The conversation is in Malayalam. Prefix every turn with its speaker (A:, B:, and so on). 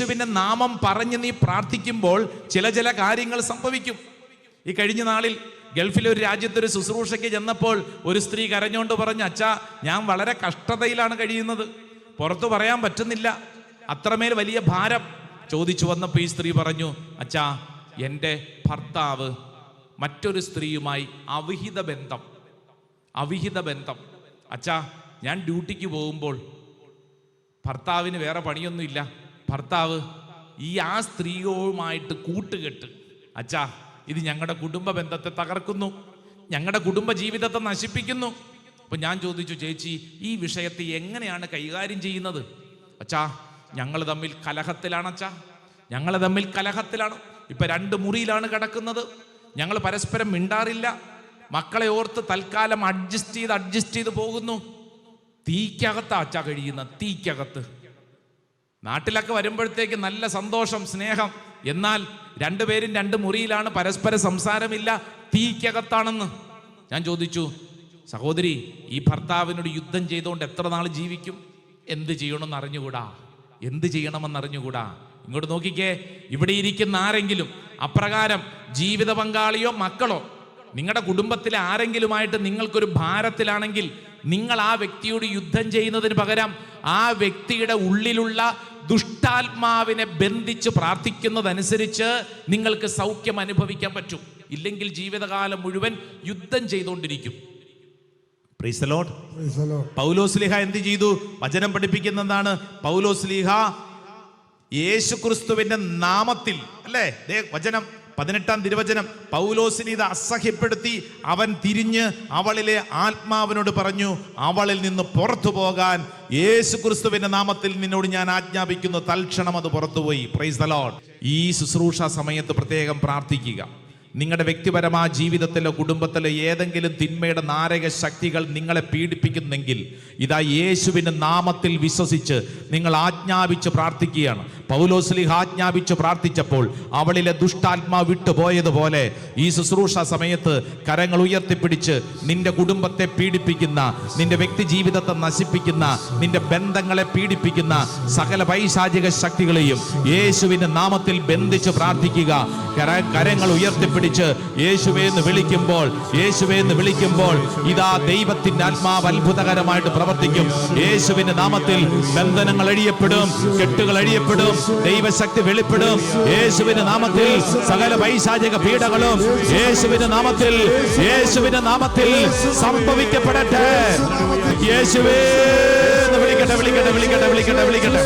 A: യേശുവിന്റെ നാമം പറഞ്ഞ് നീ പ്രാർത്ഥിക്കുമ്പോൾ ചില ചില കാര്യങ്ങൾ സംഭവിക്കും. ഈ കഴിഞ്ഞ നാളിൽ ഗൾഫിലെ ഒരു രാജ്യത്തൊരു ശുശ്രൂഷയ്ക്ക് ചെന്നപ്പോൾ ഒരു സ്ത്രീ കരഞ്ഞുകൊണ്ട് പറഞ്ഞു അച്ഛാ ഞാൻ വളരെ കഷ്ടതയിലാണ് കഴിയുന്നത്. പുറത്തു പറയാൻ പറ്റുന്നില്ല. അത്രമേൽ വലിയ ഭാരം. ചോദിച്ചു വന്നപ്പോൾ ഈ സ്ത്രീ പറഞ്ഞു അച്ഛാ എന്റെ ഭർത്താവ് മറ്റൊരു സ്ത്രീയുമായി അവിഹിത ബന്ധം. അവിഹിത ബന്ധം. അച്ഛാ ഞാൻ ഡ്യൂട്ടിക്ക് പോകുമ്പോൾ ഭർത്താവിന് വേറെ പണിയൊന്നുമില്ല. ഭർത്താവ് ഈ ആ സ്ത്രീയുമായിട്ട് കൂട്ടുകെട്ട് അച്ഛാ ഇത് ഞങ്ങളുടെ കുടുംബ ബന്ധത്തെ തകർക്കുന്നു. ഞങ്ങളുടെ കുടുംബ ജീവിതത്തെ നശിപ്പിക്കുന്നു. അപ്പൊ ഞാൻ ചോദിച്ചു ചേച്ചി ഈ വിഷയത്തെ എങ്ങനെയാണ് കൈകാര്യം ചെയ്യുന്നത്? അച്ഛാ ഞങ്ങൾ തമ്മിൽ കലഹത്തിലാണ് അച്ഛാ. ഞങ്ങൾ തമ്മിൽ കലഹത്തിലാണ്. ഇപ്പൊ രണ്ട് മുറിയിലാണ് കിടക്കുന്നത്. ഞങ്ങൾ പരസ്പരം മിണ്ടാറില്ല. മക്കളെ ഓർത്ത് തൽക്കാലം അഡ്ജസ്റ്റ് ചെയ്ത് അഡ്ജസ്റ്റ് ചെയ്ത് പോകുന്നു. തീക്കകത്താ അച്ഛാ കഴിയുന്ന തീക്കകത്ത്. നാട്ടിലൊക്കെ വരുമ്പോഴത്തേക്ക് നല്ല സന്തോഷം സ്നേഹം. എന്നാൽ രണ്ടുപേരും രണ്ട് മുറിയിലാണ് പരസ്പര സംസാരമില്ല. തീക്കകത്താണെന്ന് ഞാൻ ചോദിച്ചു. സഹോദരി ഈ ഭർത്താവിനോട് യുദ്ധം ചെയ്തുകൊണ്ട് എത്ര നാൾ ജീവിക്കും? എന്ത് ചെയ്യണമെന്ന് അറിഞ്ഞുകൂടാ? എന്ത് ചെയ്യണമെന്ന് അറിഞ്ഞുകൂടാ? ഇങ്ങോട്ട് നോക്കിക്കേ. ഇവിടെ ഇരിക്കുന്ന ആരെങ്കിലും അപ്രകാരം ജീവിത പങ്കാളിയോ മക്കളോ നിങ്ങളുടെ കുടുംബത്തിലെ ആരെങ്കിലുമായിട്ട് നിങ്ങൾക്കൊരു ഭാരത്തിലാണെങ്കിൽ നിങ്ങൾ ആ വ്യക്തിയോട് യുദ്ധം ചെയ്യുന്നതിന് പകരം ആ വ്യക്തിയുടെ ഉള്ളിലുള്ള ദുഷ്ടാത്മാവിനെ ബന്ധിച്ച് പ്രാർത്ഥിക്കുന്നതനുസരിച്ച് നിങ്ങൾക്ക് സൗഖ്യം അനുഭവിക്കാൻ പറ്റും. ഇല്ലെങ്കിൽ ജീവിതകാലം മുഴുവൻ യുദ്ധം ചെയ്തുകൊണ്ടിരിക്കും. പൗലോസ്ലിഹ എന്ത് ചെയ്തു? വചനം പഠിപ്പിക്കുന്ന എന്താണ് പൗലോസ്ലിഹ യേശു ക്രിസ്തുവിന്റെ നാമത്തിൽ അല്ലേ? വചനം. പതിനെട്ടാം തിരുവചനം പൗലോസിന് ഇത് അസഹ്യപ്പെടുത്തി അവൻ തിരിഞ്ഞ് അവളിലെ ആത്മാവിനോട് പറഞ്ഞു അവളിൽ നിന്ന് പുറത്തു പോകാൻ യേശു ക്രിസ്തുവിന്റെ നാമത്തിൽ നിന്നോട് ഞാൻ ആജ്ഞാപിക്കുന്നു. തൽക്ഷണം അത് പുറത്തുപോയി. പ്രൈസ് ദ ലോഡ് ഈ ശുശ്രൂഷ സമയത്ത് പ്രത്യേകം പ്രാർത്ഥിക്കുക. നിങ്ങളുടെ വ്യക്തിപരമായ ജീവിതത്തിലോ കുടുംബത്തിലോ ഏതെങ്കിലും തിന്മയുടെ നാരക ശക്തികൾ നിങ്ങളെ പീഡിപ്പിക്കുന്നെങ്കിൽ ഇതാ യേശുവിന്റെ നാമത്തിൽ വിശ്വസിച്ച് നിങ്ങൾ ആജ്ഞാപിച്ച് പ്രാർത്ഥിക്കുകയാണ്. പൗലോസ്ലിഹ ആജ്ഞാപിച്ച് പ്രാർത്ഥിച്ചപ്പോൾ അവളിലെ ദുഷ്ടാത്മാ വിട്ടുപോയതുപോലെ ഈ ശുശ്രൂഷ സമയത്ത് കരങ്ങൾ ഉയർത്തിപ്പിടിച്ച് നിന്റെ കുടുംബത്തെ പീഡിപ്പിക്കുന്ന നിന്റെ വ്യക്തി ജീവിതത്തെ നശിപ്പിക്കുന്ന നിന്റെ ബന്ധങ്ങളെ പീഡിപ്പിക്കുന്ന സകല പൈശാചിക ശക്തികളെയും യേശുവിന്റെ നാമത്തിൽ ബന്ധിച്ച് പ്രാർത്ഥിക്കുക. കര- കരങ്ങൾ ഉയർത്തിപ്പിടിച്ച് യേശുവേ എന്ന് വിളിക്കുമ്പോൾ യേശുവേ എന്ന് വിളിക്കുമ്പോൾ ഇതാ ദൈവത്തിന്റെ ആത്മാവ് അത്ഭുതകരമായിട്ട് പ്രവർത്തിക്കും. യേശുവിന്റെ നാമത്തിൽ ബന്ധനങ്ങൾ അഴിയപ്പെടും കെട്ടുകൾ അഴിയപ്പെടും ദൈവശക്തി വെളിപ്പെടും. യേശുവിന്റെ നാമത്തിൽ സകല പൈശാചിക പീഡകളും യേശുവിന്റെ നാമത്തിൽ യേശുവിന്റെ നാമത്തിൽ സംഭവിക്കപ്പെടട്ടെ. യേശുവേ വിളിക്കട്ടെ വിളിക്കട്ടെ വിളിക്കട്ടെ വിളിക്കട്ടെ വിളിക്കട്ടെ.